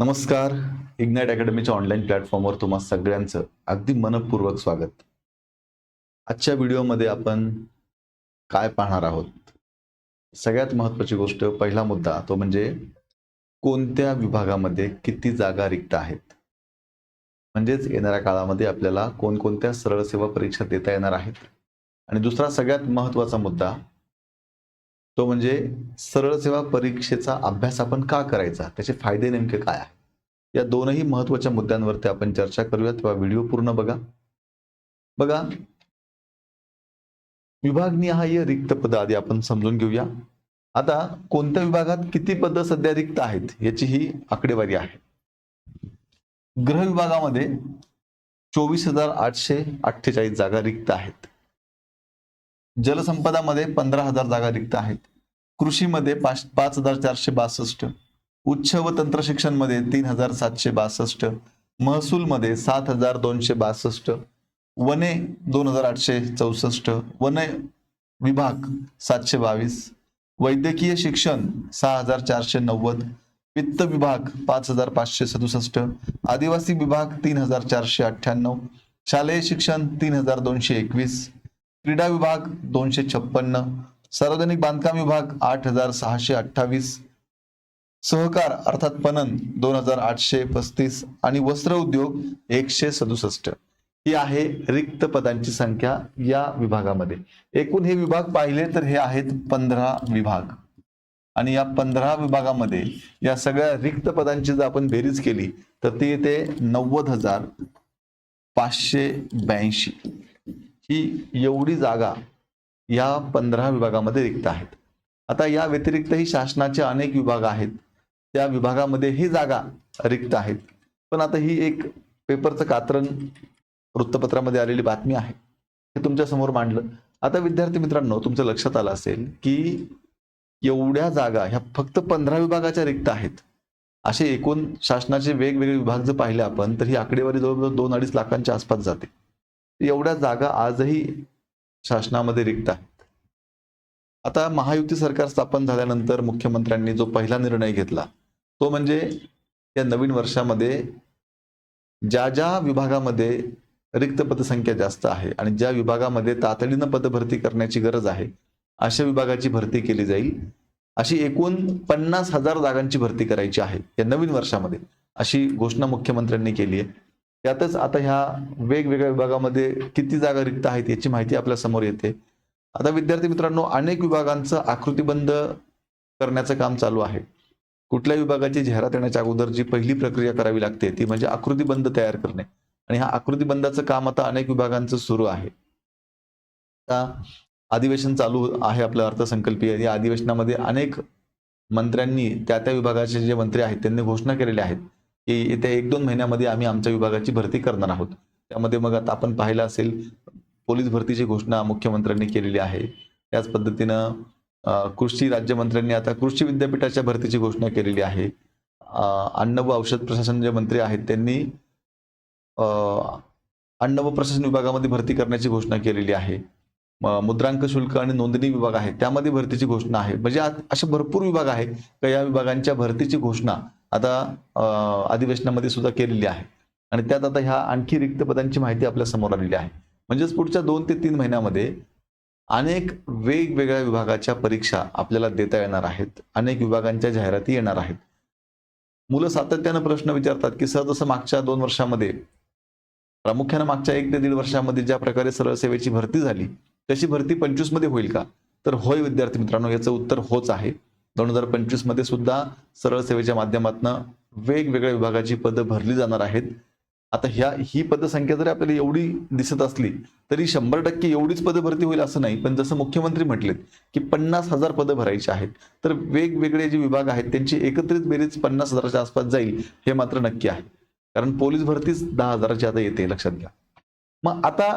नमस्कार. Ignite अकॅडमीच्या online प्लॅटफॉर्मवर तुम्हा सगळ्यांचं अगदी मनपूर्वक स्वागत. आजच्या व्हिडिओमध्ये आपण काय पाहणार आहोत? सगळ्यात महत्त्वाची गोष्ट पहिला मुद्दा तो म्हणजे कोणत्या विभागामध्ये किती जागा रिक्त आहेत? म्हणजेच येणाऱ्या काळामध्ये आपल्याला कोणकोणत्या सरळ सेवा परीक्षा देता येणार आहेत? आणि दुसरा सगळ्यात महत्त्वाचा मुद्दा तो म्हणजे सरळ सेवा परीक्षेचा अभ्यास आपण का करायचा? त्याचे फायदे नेमके काय आहे या दोनही महत्त्वाच्या मुद्द्यांवरती आपण चर्चा करूया. तेव्हा व्हिडिओ पूर्ण बघा. बघा विभागनिहाय रिक्त पद आधी आपण समजून घेऊया. आता कोणत्या विभागात किती पद सध्या रिक्त आहेत याची ही आकडेवारी आहे. गृह विभागामध्ये चोवीस हजार आठशे अठ्ठेचाळीस जागा रिक्त आहेत. जलसंपदामध्ये पंधरा हजार जागा रिक्त आहेत. कृषीमध्ये पाच पाच हजार चारशे बासष्ट. उच्च व तंत्र शिक्षणमध्ये तीन हजार सातशे बासष्ट. महसूलमध्ये सात हजार दोनशे बासष्ट. वने दोन हजार आठशे चौसष्ट. वन विभाग सातशे बावीस. वैद्यकीय शिक्षण सहा हजार चारशे नव्वद. वित्त विभाग पाच हजार पाचशे सदुसष्ट. आदिवासी विभाग तीन हजार चारशे अठ्ठ्याण्णव. शालेय शिक्षण तीन हजार दोनशे एकवीस. क्रीडा विभाग दोनशे छप्पन्न सार्वजनिक बांधकाम विभाग आठ हजार सहाशे अठ्ठावीस सहकार अर्थात पणन दोन हजार आठशे पस्तीस आणि वस्त्र उद्योग एकशे सदुसष्ट. ही आहे रिक्त पदांची संख्या या विभागामध्ये. एकूण हे विभाग पाहिले तर हे आहेत पंधरा विभाग. आणि या पंधरा विभागामध्ये या सगळ्या रिक्त पदांची जर आपण बेरीज केली तर ती येते नव्वद हजार पाचशे ब्याऐंशी. ही एवढी जागा या पंधरा विभागामध्ये रिक्त आहेत. आता या व्यतिरिक्तही शासनाचे अनेक विभाग आहेत. त्या विभागामध्ये ही जागा रिक्त आहेत. पण आता ही एक पेपरचं कात्रण वृत्तपत्रामध्ये आलेली बातमी आहे. हे तुमच्यासमोर मांडलं. आता विद्यार्थी मित्रांनो तुमच्या लक्षात आलं असेल की एवढ्या जागा ह्या फक्त पंधरा विभागाच्या रिक्त आहेत. असे एकूण शासनाचे वेगवेगळे विभाग जर पाहिले आपण तर ही आकडेवारी जवळजवळ दोन अडीच लाखांच्या आसपास जाते. एवढ्या जागा आजही शासनामध्ये रिक्त आहेत. आता महायुती सरकार स्थापन झाल्यानंतर मुख्यमंत्र्यांनी जो पहिला निर्णय घेतला तो म्हणजे या नवीन वर्षामध्ये ज्या ज्या विभागामध्ये रिक्त पदसंख्या जास्त आहे आणि ज्या विभागामध्ये तातडीनं पदभरती करण्याची गरज आहे अशा विभागाची भरती केली जाईल. अशी एकूण पन्नास हजार जागांची भरती करायची आहे या नवीन वर्षामध्ये अशी घोषणा मुख्यमंत्र्यांनी केली आहे. त्यातच आता ह्या वेगवेगळ्या विभागामध्ये किती जागा रिक्त आहेत याची माहिती आपल्यासमोर येते. आता विद्यार्थी मित्रांनो अनेक विभागांचं आकृतीबंध करण्याचं काम चालू आहे. कुठल्या विभागाची जाहिरात येण्याच्या अगोदर जी पहिली प्रक्रिया करावी लागते ती म्हणजे आकृतीबंध तयार करणे. आणि ह्या आकृतीबंधाचं काम आता अनेक विभागांचं सुरू आहे. आता अधिवेशन चालू आहे आपलं अर्थसंकल्पीय. या अधिवेशनामध्ये अनेक मंत्र्यांनी त्या त्या विभागाचे जे मंत्री आहेत त्यांनी घोषणा केलेल्या आहेत. की येत्या एक दोन महिन्यामध्ये आम्ही आमच्या विभागाची भरती करणार आहोत. त्यामध्ये मग आता आपण पाहिलं असेल पोलीस भरतीची घोषणा मुख्यमंत्र्यांनी केलेली आहे. त्याच पद्धतीनं कृषी राज्यमंत्र्यांनी आता कृषी विद्यापीठाच्या भरतीची घोषणा केलेली आहे. अन्न व औषध प्रशासन जे मंत्री आहेत त्यांनी अन्न व प्रशासन विभागामध्ये भरती करण्याची घोषणा केलेली आहे. मुद्रांक शुल्क आणि नोंदणी विभाग आहे त्यामध्ये भरतीची घोषणा आहे. म्हणजे असे भरपूर विभाग आहे का या विभागांच्या भरतीची घोषणा आता अधिवेशनामध्ये सुद्धा केलेली आहे. आणि त्यात आता ह्या आणखी रिक्त पदांची माहिती आपल्यासमोर आलेली आहे. म्हणजेच पुढच्या दोन ते तीन महिन्यामध्ये अनेक वेगवेगळ्या विभागाच्या परीक्षा आपल्याला देता येणार आहेत. अनेक विभागांच्या जाहिराती येणार आहेत. मुलं सातत्यानं प्रश्न विचारतात की सर जसं मागच्या दोन वर्षामध्ये प्रामुख्यानं मागच्या एक ते दीड वर्षामध्ये ज्या प्रकारे सरळ सेवेची भरती झाली तशी भरती पंचवीसमध्ये होईल का? तर होय विद्यार्थी मित्रांनो याचं उत्तर होच आहे. दोन हजार पंचवीसमध्ये सुद्धा सरळ सेवेच्या माध्यमातून वेगवेगळ्या विभागाची पदं भरली जाणार आहेत. आता ह्या ही पदसंख्या जरी आपल्याला एवढी दिसत असली तरी शंभर टक्के एवढीच पदं भरती होईल असं नाही. पण जसं मुख्यमंत्री म्हटलेत की पन्नास हजार पदं भरायची आहेत तर वेगवेगळे जे विभाग आहेत त्यांची एकत्रित बेरीज पन्नास हजाराच्या आसपास जाईल हे मात्र नक्की आहे. कारण पोलीस भरतीच दहा हजाराची आता येते लक्षात घ्या. मग आता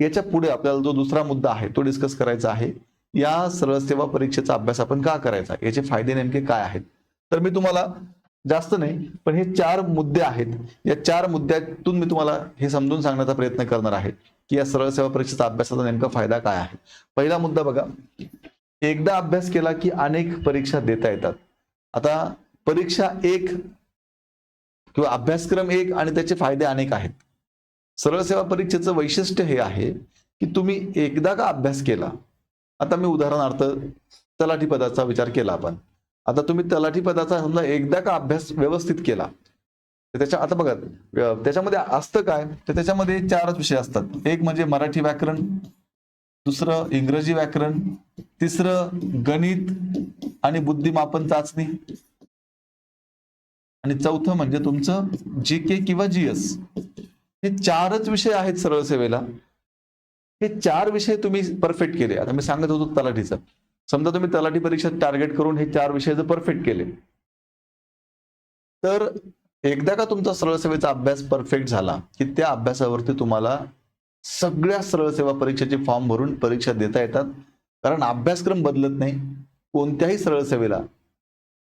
याच्यापुढे आपल्याला जो दुसरा मुद्दा आहे तो डिस्कस करायचा आहे. या सरळ सेवा परीक्षेचा अभ्यास आपण का करायचा? याचे फायदे नेमके काय आहेत? तर मी तुम्हाला जास्त नाही पण हे चार मुद्दे आहेत. या चार मुद्द्यातून मी तुम्हाला हे समजून सांगण्याचा प्रयत्न करणार आहे की या सरळ सेवा परीक्षेचा अभ्यासाचा नेमका फायदा काय आहे? पहिला मुद्दा बघा. एकदा अभ्यास केला की अनेक परीक्षा देता येतात. आता परीक्षा एक किंवा अभ्यासक्रम एक आणि त्याचे फायदे अनेक आहेत. सरळ सेवा परीक्षेचं वैशिष्ट्य हे आहे की तुम्ही एकदा का अभ्यास केला आता मी उदाहरणार्थ तलाठी पदाचा विचार केला आपण. आता तुम्ही तलाठी पदाचा समजा एकदा का अभ्यास व्यवस्थित केला तर त्याच्या आता बघा त्याच्यामध्ये असतं काय? तर त्याच्यामध्ये चारच विषय असतात. एक म्हणजे मराठी व्याकरण दुसरं इंग्रजी व्याकरण तिसरं गणित आणि बुद्धिमापन चाचणी. आणि चौथं म्हणजे तुमचं जी के किंवा जीएस हे चारच विषय आहेत सरळ सेवेला. हे चार विषय तुम्ही परफेक्ट केले. आता मी सांगत होतो तलाठीचा. समजा तुम्ही तलाठी परीक्षा टार्गेट करून हे चार विषय जर परफेक्ट केले. तर एकदा का तुमचा सरळ सेवेचा अभ्यास परफेक्ट झाला की त्या अभ्यासावरती तुम्हाला सगळ्या सरळ सेवा परीक्षेचे फॉर्म भरून परीक्षा देता येतात? कारण अभ्यासक्रम बदलत नाही. कोणत्याही सरळ सेवेला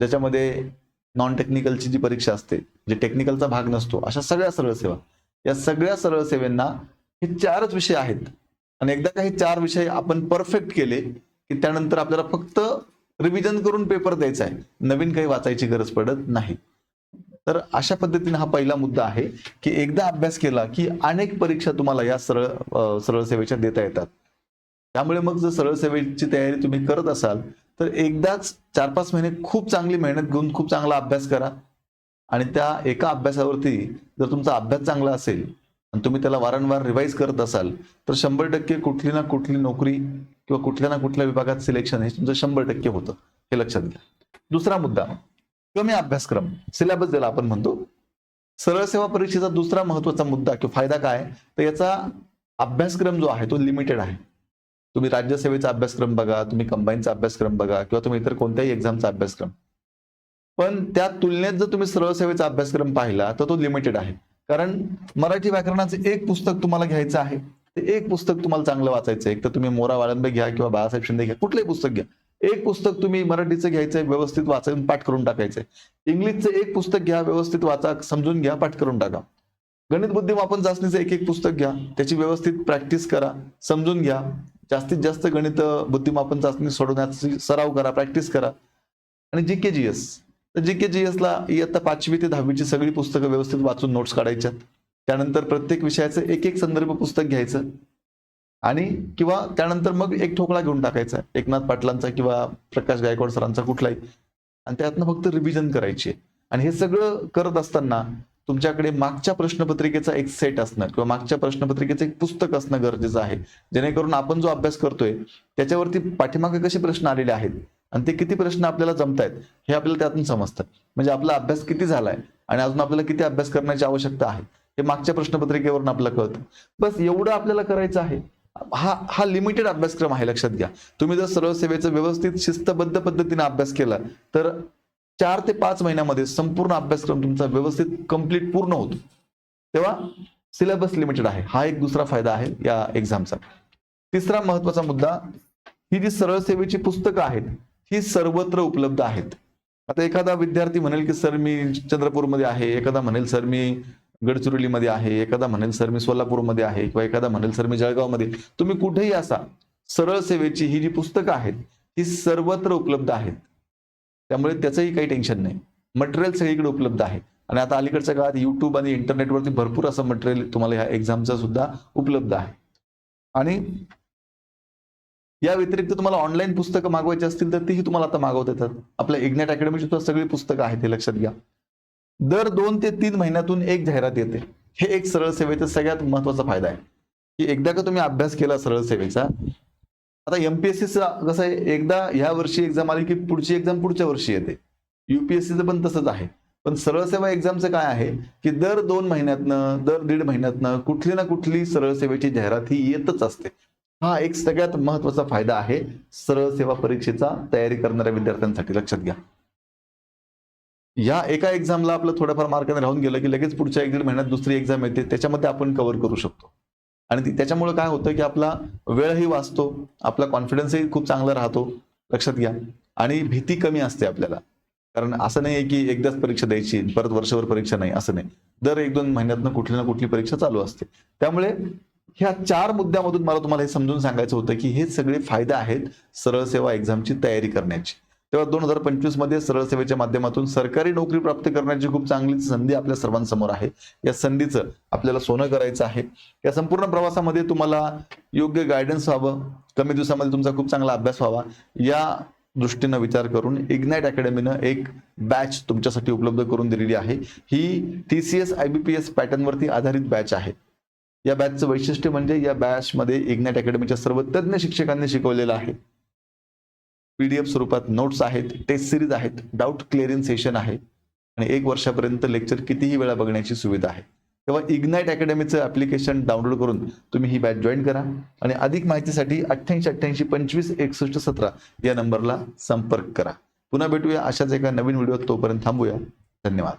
ज्याच्यामध्ये नॉन टेक्निकलची जी परीक्षा असते जे टेक्निकलचा भाग नसतो अशा सगळ्या सरळ सेवा या सगळ्या सरळ सेवेंना हे चारच विषय आहेत. आणि एकदा काही चार विषय आपण परफेक्ट केले की त्यानंतर आपल्याला फक्त रिव्हिजन करून पेपर द्यायचा आहे. नवीन काही वाचायची गरज पडत नाही. तर अशा पद्धतीने हा पहिला मुद्दा आहे की एकदा अभ्यास केला की अनेक परीक्षा तुम्हाला या सरळ सरळ सेवेच्या देता येतात. त्यामुळे मग जर सरळ सेवेची तयारी तुम्ही करत असाल तर एकदाच चार पाच महिने खूप चांगली मेहनत घेऊन खूप चांगला अभ्यास करा. आणि त्या एका अभ्यासावरती जर तुमचा अभ्यास चांगला असेल आणि तुम्ही त्याला वारंवार रिवाईज करत असाल तर शंभर टक्के कुठली ना कुठली नोकरी किंवा कुठल्या ना कुठल्या विभागात सिलेक्शन हे तुमचं शंभर टक्के होतं हे लक्षात घ्या. दुसरा मुद्दा कमी अभ्यासक्रम सिलेबस ज्याला आपण म्हणतो सरळ सेवा परीक्षेचा दुसरा महत्त्वाचा मुद्दा किंवा फायदा काय तर याचा अभ्यासक्रम जो आहे तो लिमिटेड आहे. तुम्ही राज्यसेवेचा अभ्यासक्रम बघा तुम्ही कंबाईनचा अभ्यासक्रम बघा किंवा तुम्ही इतर कोणत्याही एक्झामचा अभ्यासक्रम. पण त्या तुलनेत जर तुम्ही सरळ सेवेचा अभ्यासक्रम पाहिला तर तो लिमिटेड आहे. कारण मराठी व्याकरणाचे एक पुस्तक तुम्हाला घ्यायचं आहे ते एक पुस्तक तुम्हाला चांगलं वाचायचं आहे. एक तर तुम्ही मोरा वाळंबे घ्या किंवा बाळासाहेब शिंदे घ्या कुठलंही पुस्तक घ्या. एक पुस्तक तुम्ही मराठीचं घ्यायचंय व्यवस्थित वाचून पाठ करून टाकायचंय इंग्लिशचं एक पुस्तक घ्या व्यवस्थित वाचा समजून घ्या पाठ करून टाका. गणित बुद्धिमापन चाचणीचं एक एक पुस्तक घ्या त्याची व्यवस्थित प्रॅक्टिस करा समजून घ्या. जास्तीत जास्त गणित बुद्धिमापन चाचणी सोडवण्याची सराव करा प्रॅक्टिस करा. आणि जी के जी एस तर जी के जी एसला इयत्ता पाचवी ते दहावीची सगळी पुस्तकं व्यवस्थित वाचून नोट्स काढायच्यात. त्यानंतर प्रत्येक विषयाचं एक एक संदर्भ पुस्तक घ्यायचं. आणि किंवा त्यानंतर मग एक ठोकळा घेऊन टाकायचा. एकनाथ पाटलांचा किंवा प्रकाश गायकवाड सरांचा कुठलाही. आणि त्यातनं फक्त रिव्हिजन करायची. आणि हे सगळं करत असताना तुमच्याकडे मागच्या प्रश्नपत्रिकेचा एक सेट असणं किंवा मागच्या प्रश्नपत्रिकेचं एक पुस्तक असणं गरजेचं आहे. जेणेकरून आपण जो अभ्यास करतोय त्याच्यावरती पाठीमागे कसे प्रश्न आलेले आहेत? आणि ते किती प्रश्न आपल्याला जमतायत हे आपल्याला त्यातून समजतं. म्हणजे आपला अभ्यास किती झालाय आणि अजून आपल्याला किती अभ्यास करण्याची आवश्यकता आहे हे मागच्या प्रश्नपत्रिकेवरून आपल्याला कळतं. बस एवढं आपल्याला करायचं आहे. हा हा लिमिटेड अभ्यासक्रम आहे लक्षात घ्या. तुम्ही जर सरळ सेवेचं व्यवस्थित शिस्तबद्ध पद्धतीने अभ्यास केला तर चार ते पाच महिन्यामध्ये संपूर्ण अभ्यासक्रम तुमचा व्यवस्थित कंप्लीट पूर्ण होतो. तेव्हा सिलेबस लिमिटेड आहे. हा एक दुसरा फायदा आहे या एक्झामचा तिसरा महत्त्वाचा मुद्दा ही जी सरळ सेवेची पुस्तकं आहेत ही सर्वत्र उपलब्ध आहेत. आता एखादा विद्यार्थी म्हणेल की सर मी चंद्रपूरमध्ये आहे. एखादा म्हणेल सर मी गडचिरोलीमध्ये आहे. एखादा म्हणेल सर मी सोलापूरमध्ये आहे. किंवा एखादा म्हणेल सर मी जळगावमध्ये तुम्ही कुठेही असा सरळ सेवेची ही जी पुस्तकं आहेत ही सर्वत्र उपलब्ध आहेत. त्यामुळे त्याचंही काही टेन्शन नाही. मटेरियल सगळीकडे उपलब्ध आहे. आणि आता अलीकडच्या काळात युट्यूब आणि इंटरनेटवरती भरपूर असं मटेरियल तुम्हाला ह्या एक्झामचं सुद्धा उपलब्ध आहे. आणि या व्यतिरिक्त तुम्हाला ऑनलाईन पुस्तकं मागवायची असतील तर तीही तुम्हाला आता मागवता येतात. आपल्या इग्नेट अकॅडमीची सुद्धा सगळी पुस्तकं आहेत हे लक्षात घ्या. दर दोन ते तीन महिन्यातून एक जाहिरात येते. हे एक सरळ सेवेचा सगळ्यात महत्त्वाचा फायदा आहे. की एकदा का तुम्ही अभ्यास केला सरळ सेवेचा आता एमपीएससीचा कसं आहे एकदा ह्या वर्षी एक्झाम आली की पुढची एक्झाम पुढच्या वर्षी येते. युपीएससीचं पण तसंच आहे. पण सरळ सेवा एक्झामचं काय आहे की दर दोन महिन्यातनं दर दीड महिन्यातनं कुठली ना कुठली सरळ सेवेची जाहिरात ही येतच असते. हा एक सगळ्यात महत्त्वाचा फायदा आहे सरळ सेवा परीक्षेचा तयारी करणाऱ्या विद्यार्थ्यांसाठी. लक्षात घ्या. या एका एक्झामला आपलं थोड्याफार मार्काने राहून गेलं की लगेच पुढच्या एक दीड महिन्यात दुसरी एक्झाम येते त्याच्यामध्ये आपण कव्हर करू शकतो. आणि त्याच्यामुळे काय होतं की आपला वेळही वाचतो आपला कॉन्फिडन्सही खूप चांगला राहतो. लक्षात घ्या. आणि भीती कमी असते आपल्याला. कारण असं नाही आहे की एकदाच परीक्षा द्यायची परत वर्षभर परीक्षा नाही असं नाही. दर एक दोन महिन्यातनं कुठली ना कुठली परीक्षा चालू असते. त्यामुळे ह्या चार मुद्द्यामधून मला तुम्हाला हे समजून सांगायचं होतं की हे सगळे फायदे आहेत सरळ सेवा एक्झामची तयारी करण्याची. तेव्हा दोन हजार पंचवीसमध्ये सरळ सेवेच्या माध्यमातून सरकारी नोकरी प्राप्त करण्याची खूप चांगली संधी आपल्या सर्वांसमोर आहे. या संधीचं आपल्याला सोनं करायचं आहे. या संपूर्ण प्रवासामध्ये तुम्हाला योग्य गायडन्स व्हावं कमी दिवसामध्ये तुमचा खूप चांगला अभ्यास व्हावा या दृष्टीनं विचार करून इग्नाइट अकॅडमीनं एक बॅच तुमच्यासाठी उपलब्ध करून दिलेली आहे. ही T C S I B P S पॅटर्नवरती आधारित बॅच आहे. या बॅचचं वैशिष्ट्य म्हणजे या बॅचमध्ये इग्नॅट अकॅडमीच्या सर्व तज्ज्ञ शिक्षकांनी शिकवलेलं आहे. पीडीएफ स्वरूपात नोट्स आहेत टेस्ट सिरीज आहेत डाऊट क्लिअरिंग सेशन आहे आणि एक वर्षापर्यंत लेक्चर कितीही वेळा बघण्याची सुविधा आहे. तेव्हा इग्नाईट अकॅडमीचं ऍप्लिकेशन डाउनलोड करून तुम्ही ही बॅच जॉईन करा आणि अधिक माहितीसाठी अठ्ठ्याऐंशी अठ्ठ्याऐंशी पंचवीस एकसष्ट सतरा या नंबरला संपर्क करा. पुन्हा भेटूया अशाच एका नवीन व्हिडिओत तोपर्यंत थांबूया. धन्यवाद.